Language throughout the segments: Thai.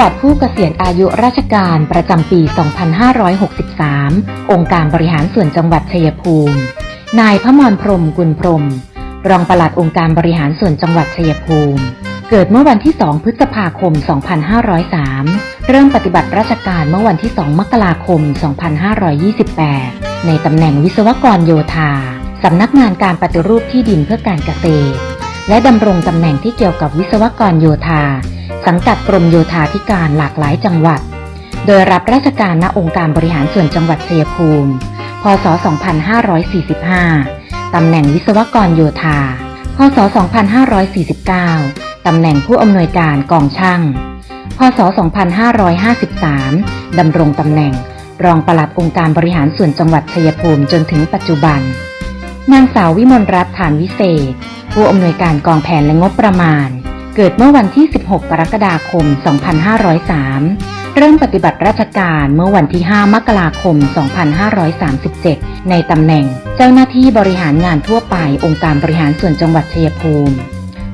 วัสดิ์ผู้เกษียณอายุราชการประจำปี 2563 องค์การบริหารส่วนจังหวัดชัยภูมิ นายพมรพรมกุลพรม รองปลัดองค์การบริหารส่วนจังหวัดชัยภูมิ เกิดเมื่อวันที่ 2 พฤษภาคม 2503 เริ่มปฏิบัติราชการเมื่อวันที่ 2 มกราคม 2528 ในตำแหน่งวิศวกรโยธา สำนักงานการปฏิรูปที่ดินเพื่อการเกษตร และดำรงตำแหน่งที่เกี่ยวกับวิศวกรโยธา สังกัดกรมโยธาธิการหลากหลายจังหวัด โดยรับราชการณองค์การบริหารส่วนจังหวัดชัยภูมิ พศ 2545 ตำแหน่งวิศวกรโยธา พศ 2549 ตำแหน่งผู้อำนวยการกองช่าง พศ 2553 ดำรงตำแหน่งรองปลัดองค์การบริหารส่วนจังหวัดชัยภูมิจนถึงปัจจุบัน นางสาววิมลรัตน์ฐานวิเศษ ผู้อำนวยการกองแผนและงบประมาณ เกิดเมื่อวันที่ 16 กรกฎาคม 2503 เริ่มปฏิบัติราชการเมื่อวันที่ 5 มกราคม 2537 ในตำแหน่งเจ้าหน้าที่บริหารงานทั่วไปองค์การบริหารส่วนจังหวัดชัยภูมิ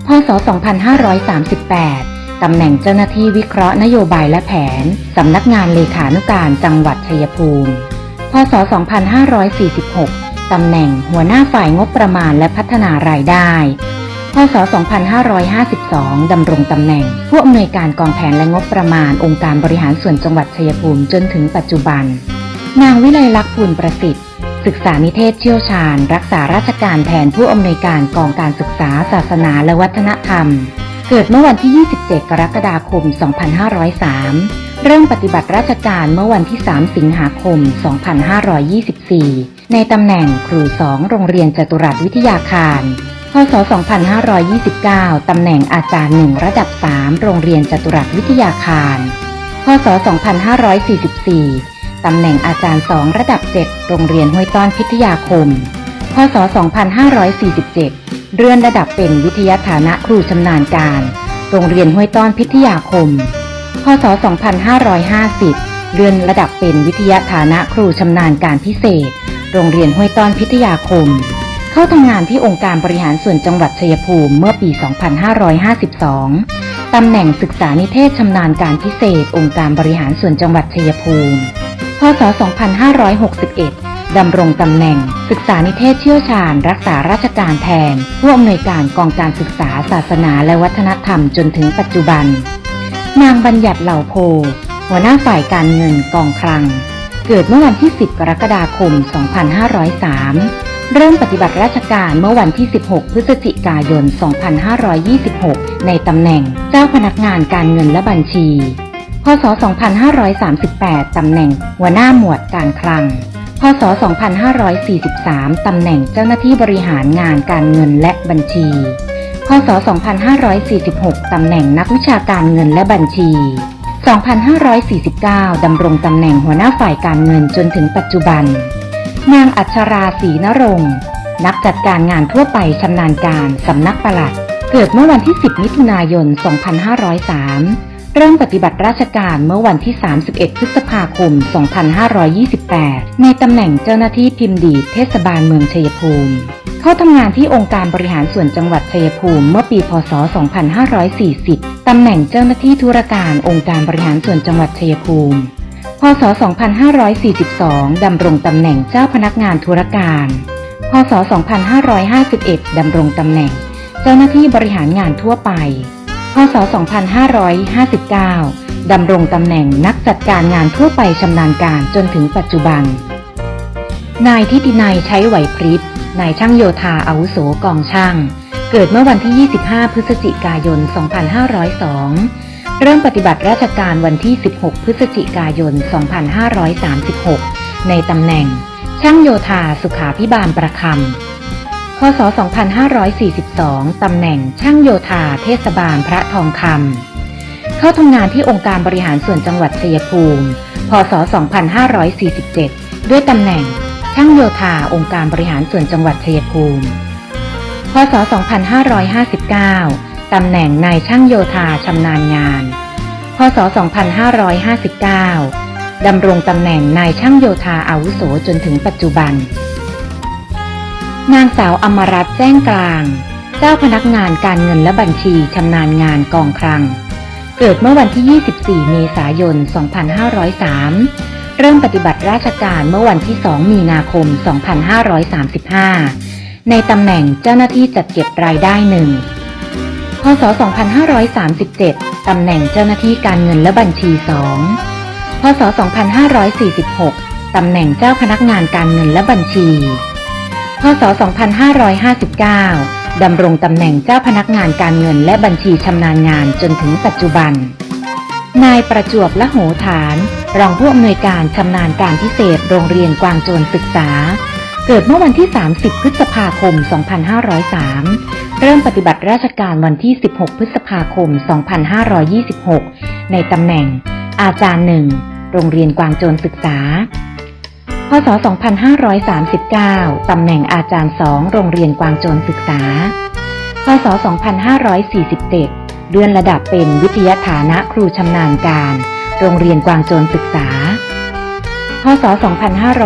พศ 2538 ตำแหน่งเจ้าหน้าที่วิเคราะห์นโยบายและแผน สำนักงานเลขานุการจังหวัดชัยภูมิ พศ 2546 ตำแหน่งหัวหน้าฝ่ายงบประมาณและพัฒนารายได้ พศ 2552 ดำรงตำแหน่ง ผู้อำนวยการกองแผนและงบประมาณองค์การบริหารส่วนจังหวัดชัยภูมิจนถึงปัจจุบัน นางวิไลลักษณ์ภูลประสิทธิ์ ศึกษานิเทศเชี่ยวชาญ รักษาราชการแทนผู้อำนวยการกองการศึกษา ศาสนาและวัฒนธรรม เกิดเมื่อวันที่ 27 กรกฎาคม 2503 เริ่มปฏิบัติราชการเมื่อวันที่ 3 สิงหาคม 2524 ในตำแหน่งครูสองโรงเรียนจตุรัสวิทยาคาร พศ 2529 ตำแหน่งอาจารย์หนึ่งระดับ 3 โรงเรียนจตุรัสวิทยาคาร พศ 2544 ตำแหน่งอาจารย์ 2 ระดับ 7 โรงเรียนห้วยต้อนพิทยาคม พศ 2547 เลื่อนระดับเป็นวิทยาฐานะครูชำนาญการ โรงเรียนห้วยต้อนพิทยาคม พศ 2550 เลื่อนระดับเป็นวิทยาฐานะครูชำนาญการพิเศษ โรงเรียนห้วยต้อนพิทยาคม เข้าทำงานที่องค์การบริหารส่วนจังหวัดชัยภูมิเมื่อปี 2552 ตำแหน่งศึกษานิเทศชำนาญการพิเศษ องค์การบริหารส่วนจังหวัดชัยภูมิ พศ 2561 ดำรงตำแหน่ง ศึกษานิเทศเชี่ยวชาญ รักษาราชการแทน ผู้อำนวยการกองการศึกษาศาสนาและวัฒนธรรมจนถึงปัจจุบัน นางบัญญัติเหล่าโพ หัวหน้าฝ่ายการเงินกองคลัง เกิดเมื่อวันที่ 10 กรกฎาคม 2503 เริ่มปฏิบัติราชการเมื่อวันที่ 16 พฤศจิกายน 2526 ในตำแหน่งเจ้าพนักงานการเงินและบัญชี พศ 2538 ตำแหน่งหัวหน้าหมวดการคลัง พศ 2543 ตำแหน่งเจ้าหน้าที่บริหารงานการเงินและบัญชี พศ 2546 ตำแหน่งนักวิชาการเงินและบัญชี 2549 ดำรงตำแหน่งหัวหน้าฝ่ายการเงินจนถึงปัจจุบัน นางอัชราศรีนรงค์นักจัดการงานทั่วไปชำนาญการสำนักปลัด เกิดเมื่อวันที่ 10 มิถุนายน 2503 เริ่มปฏิบัติราชการเมื่อวันที่ 31 พฤษภาคม 2528 ในตำแหน่งเจ้าหน้าที่พิมพ์ดีเทศบาลเมืองชัยภูมิ เข้าทำงานที่องค์การบริหารส่วนจังหวัดชัยภูมิเมื่อปีพศ 2540 ตำแหน่งเจ้าหน้าที่ธุรการองค์การบริหารส่วนจังหวัดชัยภูมิ พศ 2542 ดำรงตำแหน่งเจ้าพนักงานธุรการ พศ 2551 ดำรงตำแหน่งเจ้าหน้าที่บริหารงานทั่วไป พศ 2559 ดำรงตำแหน่งนักจัดการงานทั่วไปชำนาญการจนถึงปัจจุบัน นายทิตินัยใช้ไหวพริบ นายช่างโยธาอาวุโสกองช่าง เกิดเมื่อวันที่ 25 พฤศจิกายน 2502 เริ่มปฏิบัติราชการวันที่ 16 พฤศจิกายน 2536 ในตำแหน่ง ช่างโยธาสุขาพิบาลประคำ พศ 2542 ตำแหน่งช่างโยธาเทศบาลพระทองคำ เข้าทำงานที่องค์การบริหารส่วนจังหวัดชัยภูมิ พศ 2547 ด้วยตำแหน่ง ช่างโยธาองค์การบริหารส่วนจังหวัดชัยภูมิ พศ 2559 ตำแหน่งนายช่างโยธาชำนาญงาน พศ 2559 ดำรงตำแหน่งนายช่างโยธาอาวุโสจนถึงปัจจุบัน นางสาวอมรัตน์แจ้งกลาง เจ้าพนักงานการเงินและบัญชีชำนาญงานกองคลังเกิกิดเมื่อวันที่ 24 เมษายน 2503 เริ่มปฏิบัติราชการเมื่อวันที่ 2 มีนาคม 2535 ในตำแหน่งเจ้าหน้าที่จัดเก็บรายได้หนึ่ง พศ 2537 ตำแหน่งเจ้าหน้าที่การเงินและบัญชี 2 พศ 2546 ตำแหน่งเจ้าพนักงานการเงินและบัญชี พศ 2559 ดำรงตำแหน่งเจ้าพนักงานการเงินและบัญชีชำนาญงานจนถึงปัจจุบัน นายประจวบละโหฐาน รองผู้อำนวยการชำนาญการพิเศษโรงเรียนกวางโจรศึกษา เกิดเมื่อวันที่ 30 พฤษภาคม 2503 เริ่มปฏิบัติราชการวันที่ 16 พฤษภาคม 2526 ในตำแหน่ง อาจารย์หนึ่ง โรงเรียนกวางโจรศึกษา พศ 2539 ตำแหน่งอาจารย์สองโรงเรียนกวางโจรศึกษา พศ 2547 เลื่อนระดับเป็นวิทยาฐานะครูชำนาญการ โรงเรียนกวางโจรศึกษา พศ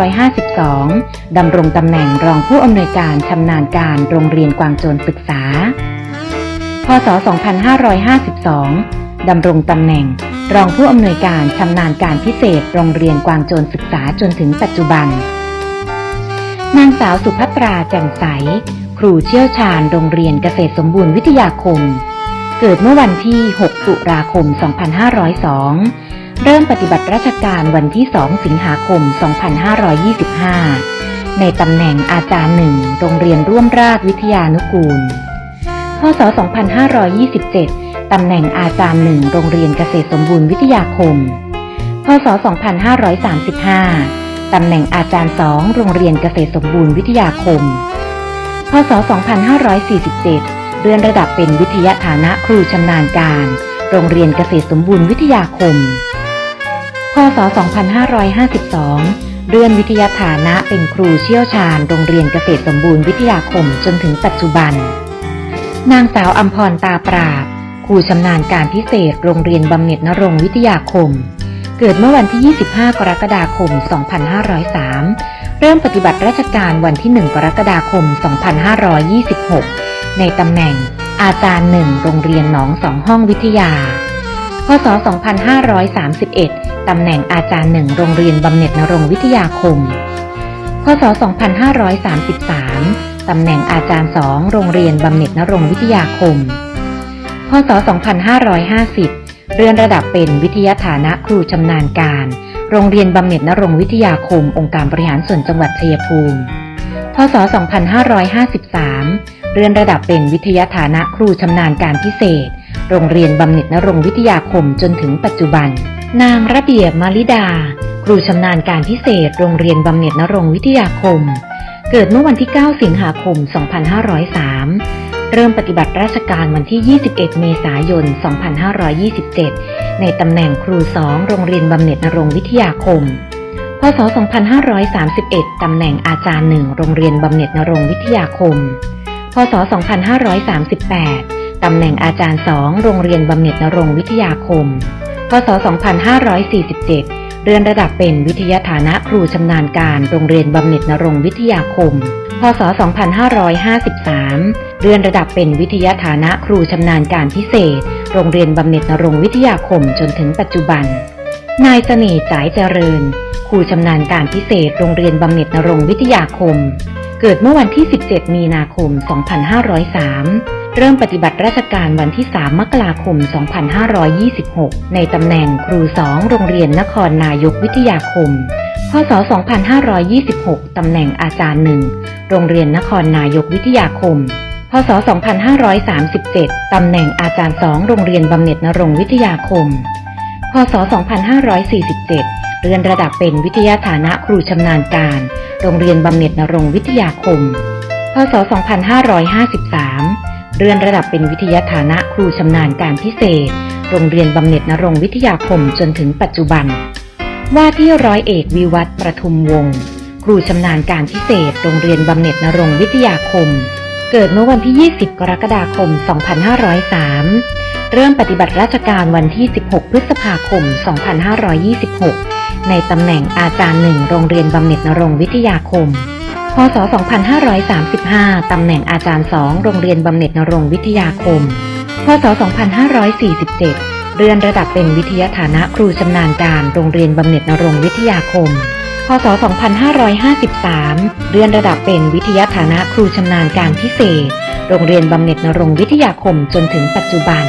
2552 ดำรงตำแหน่งรองผู้อำนวยการชำนาญการโรงเรียนกวางโจรศึกษา พศ 2552 ดำรงตำแหน่งรองผู้อำนวยการชำนาญการพิเศษโรงเรียนกวางโจรศึกษาจนถึงปัจจุบัน นางสาวสุภัตราแจ่มใส ครูเชี่ยวชาญโรงเรียนเกษตรสมบูรณ์วิทยาคม เกิดเมื่อวันที่ 6 ตุลาคม 2502 เริ่มปฏิบัติราชการวันที่ 2 สิงหาคม 2525 ในตำแหน่งอาจารย์หนึ่งโรงเรียนร่วมราชวิทยานุกูล พศ 2527 ตำแหน่งอาจารย์หนึ่งโรงเรียนเกษตรสมบูรณ์วิทยาคม พศ 2535 ตำแหน่งอาจารย์สองโรงเรียนเกษตรสมบูรณ์วิทยาคม พศ 2547 เลื่อนระดับเป็นวิทยาฐานะครูชำนาญการโรงเรียนเกษตรสมบูรณ์วิทยาคม พศ 2552 เลื่อนวิทยาฐานะเป็นครูเชี่ยวชาญโรงเรียนเกษตรสมบูรณ์วิทยาคมจนถึงปัจจุบัน นางสาวอัมพรตาปราบ ครูชำนาญการพิเศษโรงเรียนบำเหน็จนรงวิทยาคม เกิดเมื่อวันที่ 25 กรกฎาคม 2503 เริ่มปฏิบัติราชการวันที่ 1 กรกฎาคม 2526 ในตำแหน่งอาจารย์หนึ่งโรงเรียนหนองสองห้องวิทยา พศ 2531 ตำแหน่งอาจารย์หนึ่งโรงเรียนบำเหน็จนรงวิทยาคม พศ 2533 ตำแหน่งอาจารย์สองโรงเรียนบำเหน็จนรงวิทยาคม พศ 2550เลื่อนระดับเป็นวิทยาฐานะครูชำนาญการ โรงเรียนบำเหน็จนรงวิทยาคม องค์การบริหารส่วนจังหวัดชัยภูมิ พศ 2553เลื่อนระดับเป็นวิทยาฐานะครูชำนาญการพิเศษ โรงเรียนบำเหน็จนรงวิทยาคมจนถึงปัจจุบัน นางระเบียบมาลิดา ครูชำนาญการพิเศษ โรงเรียนบำเหน็จนรงวิทยาคม เกิดเมื่อวันที่ 9 สิงหาคม 2503 เริ่มปฏิบัติราชการวันที่ 21 เมษายน 2527 ในตำแหน่งครูสองโรงเรียนบำเหน็จนรงวิทยาคมพศ 2531 ตำแหน่งอาจารย์หนึ่งโรงเรียนบำเหน็จนรงวิทยาคม พศ 2538 ตำแหน่งอาจารย์สองโรงเรียนบำเหน็จนรงวิทยาคม พศ 2547เลื่อนระดับเป็นวิทยาฐานะครูชำนาญการโรงเรียนบำเหน็จนรงวิทยาคม พศ 2553เลื่อนระดับเป็นวิทยาฐานะครูชำนาญการพิเศษ โรงเรียนบำเหน็จนรงวิทยาคมจนถึงปัจจุบัน นายเสน่ห์จ่ายเจริญ ครูชำนาญการพิเศษ โรงเรียนบำเหน็จนรงวิทยาคม เกิดเมื่อวันที่ 17 มีนาคม 2503 เริ่มปฏิบัติราชการวันที่ 3 มกราคม 2526 ในตำแหน่งครูสองโรงเรียนนครนายกวิทยาคม พศ 2526 ตำแหน่งอาจารย์หนึ่ง โรงเรียนนครนายกวิทยาคม พศ 2537 ตำแหน่งอาจารย์สองโรงเรียนบำเหน็จนรงวิทยาคม พศ 2547เลื่อนระดับเป็นวิทยาฐานะครูชำนาญการ โรงเรียนบำเหน็จนรงวิทยาคม พศ 2553 เลื่อนระดับเป็นวิทยาฐานะครูชำนาญการพิเศษ โรงเรียนบำเหน็จนรงวิทยาคมจนถึงปัจจุบัน ว่าที่ร้อยเอกวิวัฒน์ประทุมวงศ์ครูชำนาญการพิเศษ โรงเรียนบำเหน็จนรงวิทยาคม เกิดเมื่อวันที่ 20 กรกฎาคม 2503 เริ่มปฏิบัติราชการวันที่ 16 พฤษภาคม 2526 ในตำแหน่งอาจารย์หนึ่งโรงเรียนบำเหน็จนรงวิทยาคมพศ 2535 ตำแหน่งอาจารย์สองโรงเรียนบำเหน็จนรงวิทยาคม พศ 2547 เลื่อนระดับเป็นวิทยาฐานะครูชำนาญการโรงเรียนบำเหน็จนรงวิทยาคม พศ 2553 เลื่อนระดับเป็นวิทยาฐานะครูชำนาญการพิเศษ โรงเรียนบำเหน็จนรงวิทยาคมจนถึงปัจจุบัน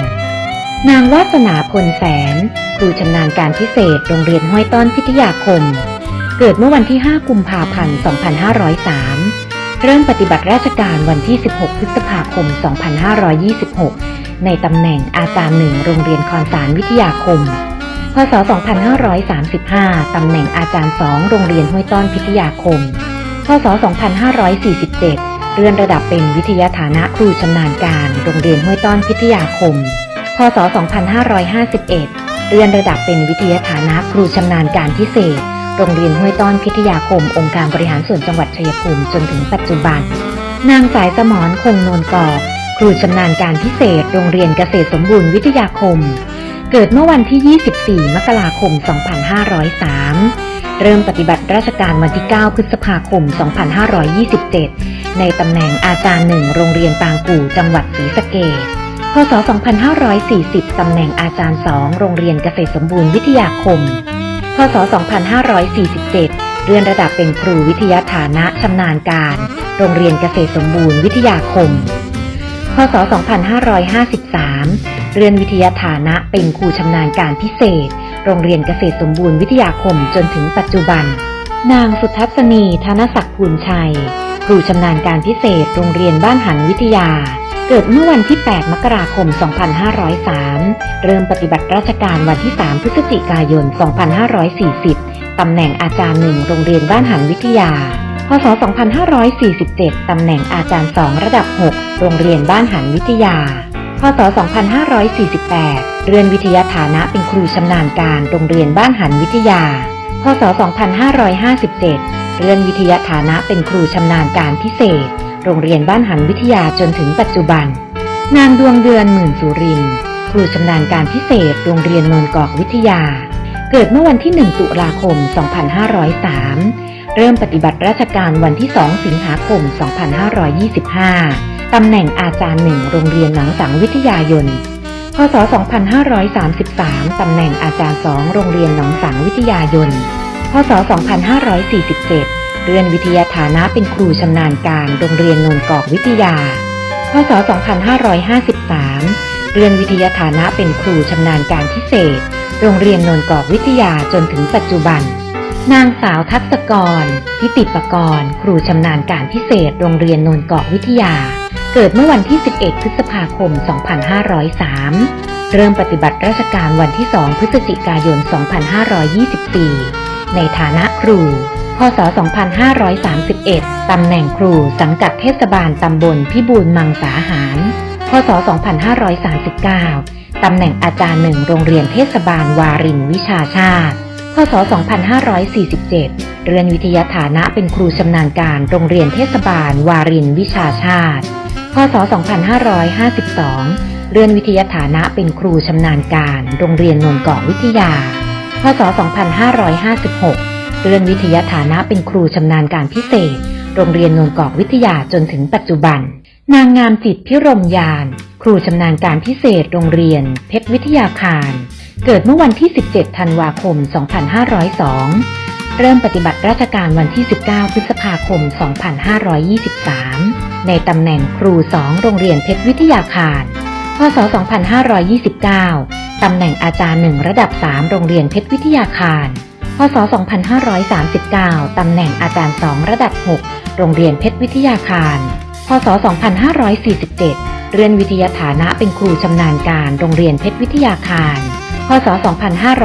นางวาสนาพลแสน ครูชำนาญการพิเศษ โรงเรียนห้วยต้อนพิทยาคม เกิดเมื่อวันที่ 5 กุมภาพันธ์ 2503 เริ่มปฏิบัติราชการวันที่ 16 พฤษภาคม 2526 ในตำแหน่งอาจารย์หนึ่งโรงเรียนคอนสารวิทยาคม พศ 2535 ตำแหน่งอาจารย์สองโรงเรียนห้วยต้อนพิทยาคม พศ 2547 เลื่อนระดับเป็นวิทยาฐานะครูชำนาญการ โรงเรียนห้วยต้อนพิทยาคม พศ 2551 เลื่อนระดับเป็นวิทยาฐานะครูชำนาญการพิเศษ โรงเรียนห้วยต้อนพิทยาคม องค์การบริหารส่วนจังหวัดชัยภูมิจนถึงปัจจุบัน นางสายสมรคงนวลกอบครูชำนาญการพิเศษ โรงเรียนเกษตรสมบูรณ์วิทยาคม เกิดเมื่อวันที่ 24 มกราคม 2503 เริ่มปฏิบัติราชการวันที่ 9 พฤษภาคม 2527 ในตำแหน่งอาจารย์หนึ่งโรงเรียนปางกู่จังหวัดศรีสะเกษพศ 2540 ตำแหน่งอาจารย์สองโรงเรียนเกษตรสมบูรณ์วิทยาคม ศ 2547 เลื่อนระดับเป็นครูวิทยาฐานะชำนาญการ โรงเรียนเกษตรสมบูรณ์วิทยาคม พศ 2553 เลื่อนวิทยาฐานะเป็นครูชำนาญการพิเศษ โรงเรียนเกษตรสมบูรณ์วิทยาคมจนถึงปัจจุบัน นางสุทัศนีธนศักดิ์ภูลชัย ครูชำนาญการพิเศษ โรงเรียนบ้านหันวิทยา เกิดเมื่อวันที่ 8 มกราคม 2503 เริ่มปฏิบัติราชการวันที่ 3 พฤศจิกายน 2540 ตำแหน่งอาจารย์หนึ่งโรงเรียนบ้านหันวิทยา พศ 2547 ตำแหน่งอาจารย์ 2 ระดับ 6 โรงเรียนบ้านหันวิทยา พศ 2548 เรือนวิทยาฐานะเป็นครูชำนาญการโรงเรียนบ้านหันวิทยา พศ 2557 เรือนวิทยาฐานะเป็นครูชำนาญการพิเศษ โรงเรียนบ้านหันวิทยาจนถึงปัจจุบัน นางดวงเดือนหมื่นสุริน ครูชำนาญการพิเศษโรงเรียนนนกอกวิทยา เกิดเมื่อวันที่ 1 ตุลาคม 2503 เริ่มปฏิบัติราชการวันที่ 2 สิงหาคม 2525 ตำแหน่งอาจารย์หนึ่งโรงเรียนหนังสังวิทยายนพศ 2533 ตำแหน่งอาจารย์สองโรงเรียนหนองสังวิทยายน พศ 2547 เรือนวิทยาฐานะเป็นครูชำนาญการโรงเรียนนนกอกวิทยา พศ 2553เรือนวิทยาฐานะเป็นครูชำนาญการพิเศษ โรงเรียนนนกอกวิทยาจนถึงปัจจุบัน นางสาวทัศกรทิติปกร ครูชำนาญการพิเศษ โรงเรียนนนกอกวิทยา เกิดเมื่อวันที่ 11 พฤษภาคม 2503 เริ่มปฏิบัติราชการวันที่ 2 พฤศจิกายน 2524 ในฐานะครู พศ 2531 ตำแหน่งครูสังกัดเทศบาลตำบลพิบูลมังสาหาร พศ 2539 ตำแหน่งอาจารย์หนึ่งโรงเรียนเทศบาลวารินวิชาชาติ พศ 2547 เรือนวิทยาฐานะเป็นครูชำนาญการโรงเรียนเทศบาลวารินวิชาชาติ พศ 2552เรือนวิทยาฐานะเป็นครูชำนาญการ โรงเรียนนนกอกวิทยา พศ 2556 เรื่อนวิทยาฐานะเป็นครูชำนาญการพิเศษ โรงเรียนนนกอกวิทยาจนถึงปัจจุบัน นางงามจิตพิรมยาน ครูชำนาญการพิเศษโรงเรียน เพชรวิทยาคาร เกิดเมื่อวันที่ 17 ธันวาคม 2502 เริ่มปฏิบัติราชการวันที่ 19 พฤษภาคม 2523 ในตำแหน่งครู2โรงเรียนเพชรวิทยาคาร พศ 2529 ตำแหน่งอาจารย์1ระดับ 3 โรงเรียนเพชรวิทยาคาร พศ 2539 ตำแหน่งอาจารย์ 2 ระดับ 6 โรงเรียนเพชรวิทยาคาร พศ 2547 เรือนวิทยาฐานะเป็นครูชำนาญการโรงเรียนเพชรวิทยาคาร พศ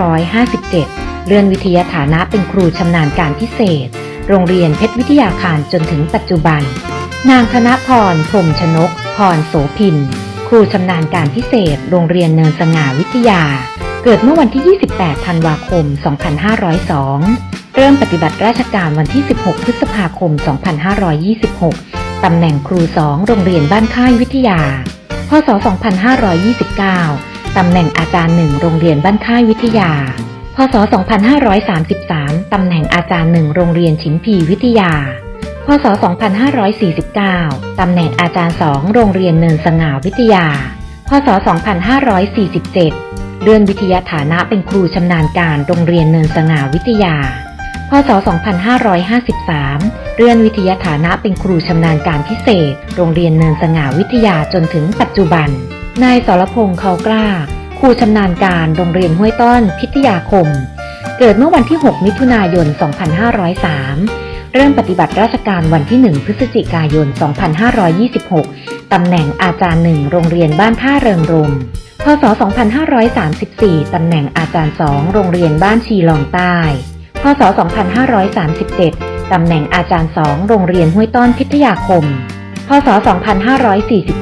2557 เรือนวิทยาฐานะเป็นครูชำนาญการพิเศษ โรงเรียนเพชรวิทยาคารจนถึงปัจจุบัน นางธนพรพรมชนก พรโสพิน ครูชำนาญการพิเศษ โรงเรียนเนินสง่าวิทยา เกิดเมื่อวันที่ 28 ธันวาคม 2502 เริ่มปฏิบัติราชการวันที่ 16 พฤษภาคม 2526 ตำแหน่งครู2โรงเรียนบ้านค่ายวิทยา พศ 2529 ตำแหน่งอาจารย์1โรงเรียนบ้านค่ายวิทยา พศ 2533 ตำแหน่งอาจารย์1โรงเรียนฉิมพีวิทยา พศ 2549 ตำแหน่งอาจารย์2โรงเรียนเนินสง่าวิทยา พศ 2547 เลื่อนวิทยาฐานะเป็นครูชำนาญการโรงเรียนเนินสง่าวิทยา พศ 2553 เลื่อนวิทยาฐานะเป็นครูชำนาญการพิเศษ โรงเรียนเนินสง่าวิทยาจนถึงปัจจุบัน นายสรพงษ์เขากล้า ครูชำนาญการโรงเรียนห้วยต้อนพิทยาคม เกิดเมื่อวันที่ 6 มิถุนายน 2503 เริ่มปฏิบัติราชการวันที่ 1 พฤศจิกายน 2526 ตำแหน่งอาจารย์หนึ่งโรงเรียนบ้านท่าเริงรม พศ 2534 ตำแหน่งอาจารย์สองโรงเรียนบ้านชีลองใต้ พศ 2537 ตำแหน่งอาจารย์สองโรงเรียนห้วยต้อนพิทยาคม พศ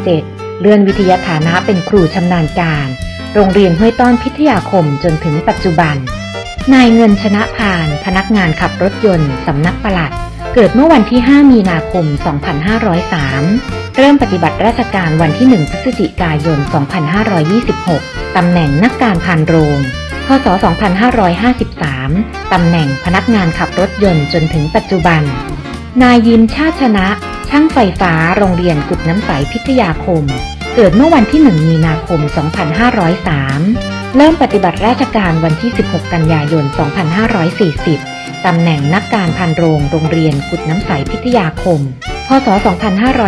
2547 เลื่อนวิทยาฐานะเป็นครูชำนาญการ โรงเรียนห้วยต้อนพิทยาคมจนถึงปัจจุบัน นายเงินชนะพาน พนักงานขับรถยนต์ สำนักปลัด เกิดเมื่อวันที่ 5 มีนาคม 2503 เริ่มปฏิบัติราชการวันที่ 1 พฤศจิกายน 2526 ตำแหน่งนักการพานโรง พศ 2553 ตำแหน่งพนักงานขับรถยนต์จนถึงปัจจุบัน นายยิมชาติชนะ ช่างไฟฟ้าโรงเรียนกุดน้ำใสพิทยาคม เกิดเมื่อวันที่ 1 มีนาคม 2503 เริ่มปฏิบัติราชการวันที่ 16 กันยายน 2540 ตำแหน่งนักการพันโรง โรงเรียนกุดน้ำใสพิทยาคม พศ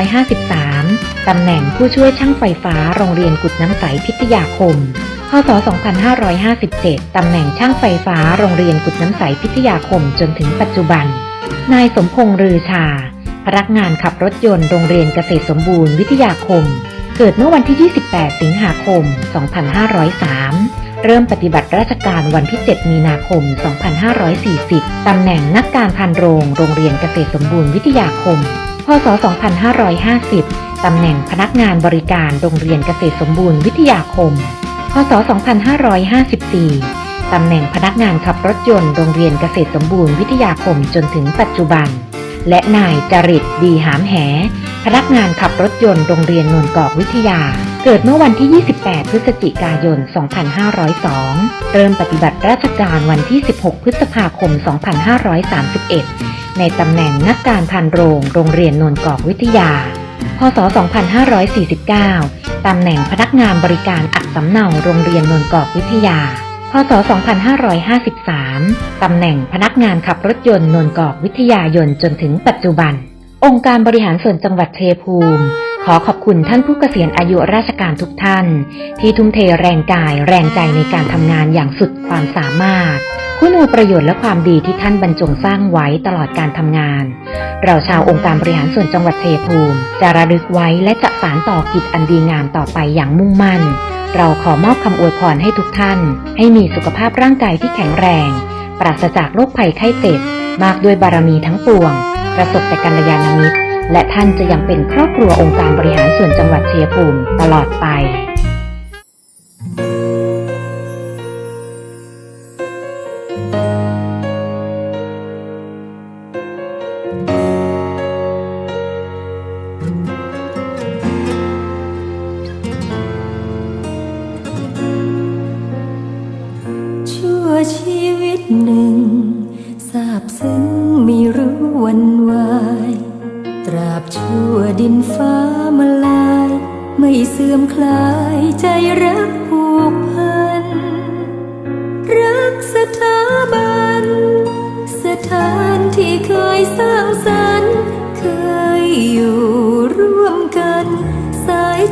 2553 ตำแหน่งผู้ช่วยช่างไฟฟ้าโรงเรียนกุดน้ำใสพิทยาคม พศ 2557 ตำแหน่งช่างไฟฟ้าโรงเรียนกุดน้ำใสพิทยาคมจนถึงปัจจุบัน นายสมพงษ์รือชา พนักงานขับรถยนต์โรงเรียนเกษตรสมบูรณ์วิทยาคม เกิดเมื่อวันที่ 28 สิงหาคม 2503 เริ่มปฏิบัติราชการวันที่ 7 มีนาคม 2540 ตำแหน่งนักการพันโรง โรงเรียนเกษตรสมบูรณ์วิทยาคม พศ 2550 ตำแหน่งพนักงานบริการโรงเรียนเกษตรสมบูรณ์วิทยาคม พศ 2554 ตำแหน่งพนักงานขับรถยนต์โรงเรียนเกษตรสมบูรณ์วิทยาคมจนถึงปัจจุบัน และนายจริตดีหามแห พนักงานขับรถยนต์โรงเรียนนนกอกวิทยา เกิดเมื่อวันที่ 28 พฤศจิกายน 2502 เริ่มปฏิบัติราชการวันที่ 16 พฤษภาคม 2531 ในตำแหน่งนักการพันโรงโรงเรียนนนกอกวิทยา พศ 2549 ตำแหน่งพนักงานบริการอัดสำเนาโรงเรียนนนกอกวิทยา ศ 2553 ตำแหน่งพนักงานขับรถยนต์นนกอกวิทยายนจนถึงปัจจุบัน องค์การบริหารส่วนจังหวัดเชยภูมิ ขอขอบคุณท่านผู้เกษียณอายุราชการทุกท่าน ที่ทุ่มเทแรงกายแรงใจในการทำงานอย่างสุดความสามารถ คุณูประโยชน์และความดีที่ท่านบรรจงสร้างไว้ตลอดการทำงาน เราชาวองค์การบริหารส่วนจังหวัดชัยภูมิ จะระลึกไว้และจะสานต่อกิจอันดีงามต่อไปอย่างมุ่งมั่น เราขอมอบคำอวยพรให้ทุกท่าน ให้มีสุขภาพร่างกายที่แข็งแรง ปราศจากโรคภัยไข้เจ็บ มากด้วยบารมีทั้งปวง ประสบแต่กัลยาณมิตร และท่านจะยังเป็นครอบครัวองค์การบริหารส่วนจังหวัดเชียภูมิตลอดไป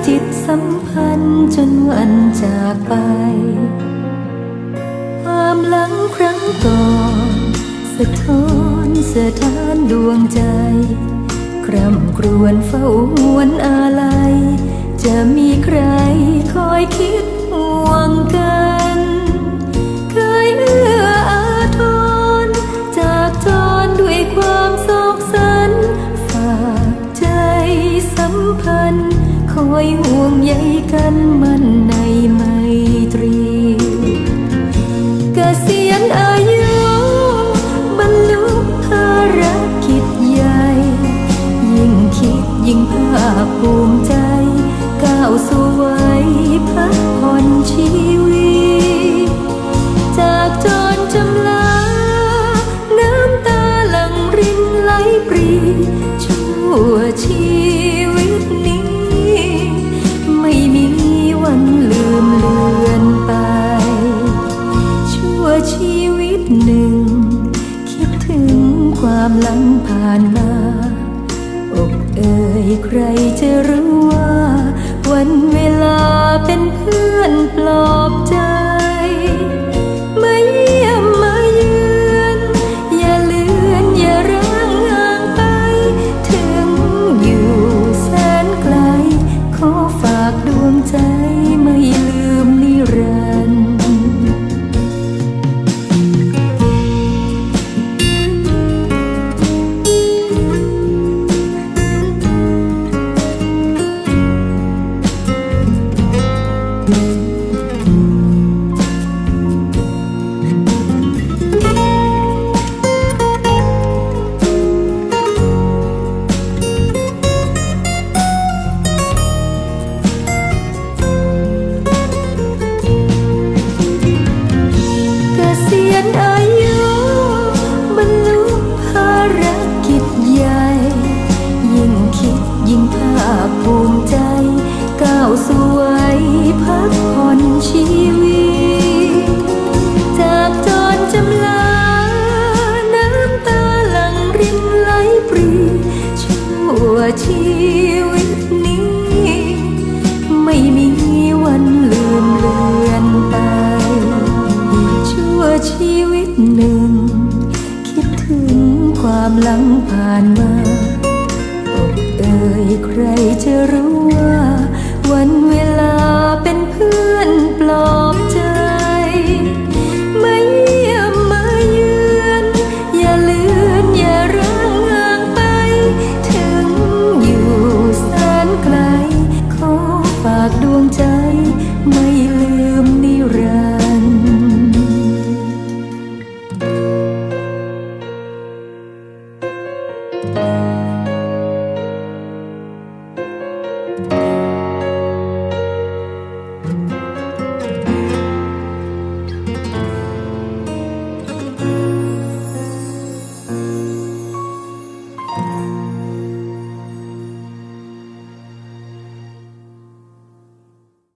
จิตสัมพันธ์จนวันจากไป ความหลังครั้งก่อนสะท้อนสะท้านดวงใจ คร่ำครวญเฝ้าหวนอาลัย จะมีใครคอยคิดห่วงกัน คอ